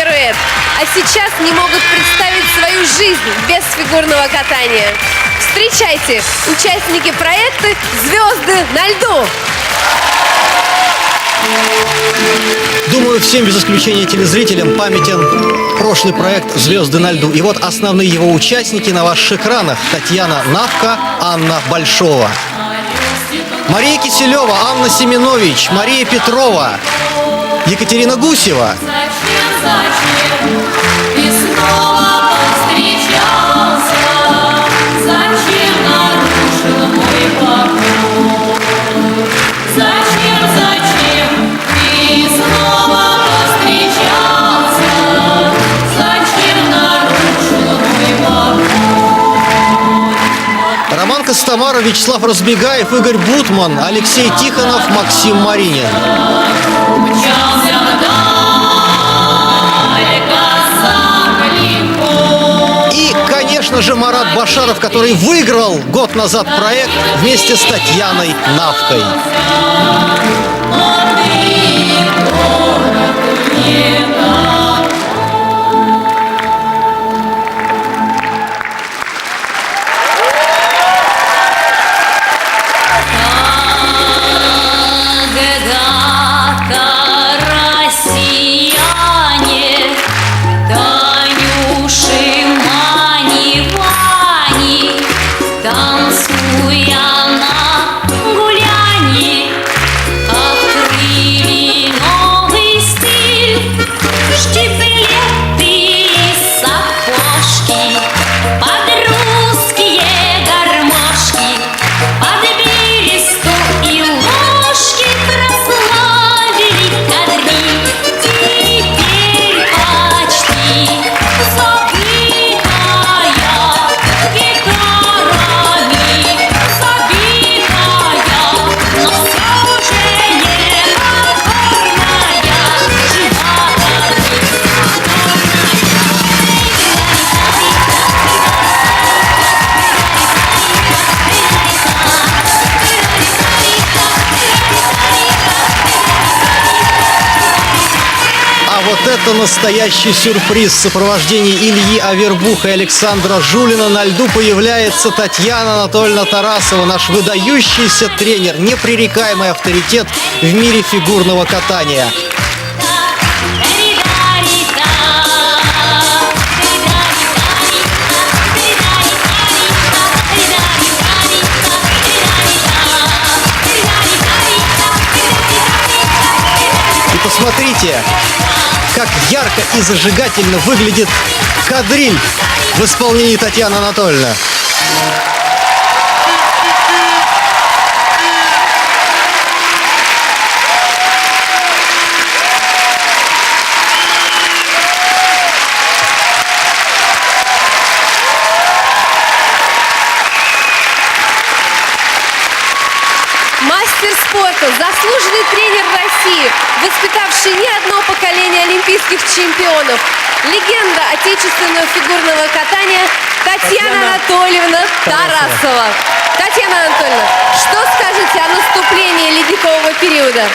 пируэт, а сейчас не могут представить свою жизнь без фигурного катания. Встречайте, участники проекта «Звезды на льду». Думаю, всем без исключения телезрителям памятен прошлый проект «Звезды на льду». И вот основные его участники на ваших экранах. Татьяна Навка, Анна Большова. Мария Киселева, Анна Семенович, Мария Петрова, Екатерина Гусева. Костомаров, Вячеслав Разбегаев, Игорь Бутман, Алексей Тихонов, Максим Маринин. И, конечно же, Марат Башаров, который выиграл год назад проект вместе с Татьяной Навкой. Вот это настоящий сюрприз. В сопровождении Ильи Авербуха и Александра Жулина на льду появляется Татьяна Анатольевна Тарасова, наш выдающийся тренер, непререкаемый авторитет в мире фигурного катания. Посмотрите, как ярко и зажигательно выглядит кадриль в исполнении Татьяны Анатольевны. Мастер спорта, заслуженный тренер России, воспитавший не одно поколение олимпийских чемпионов, легенда отечественного фигурного катания Татьяна, Татьяна Анатольевна Тарасова. Тарасова. Татьяна Анатольевна, что скажете о наступлении ледникового периода?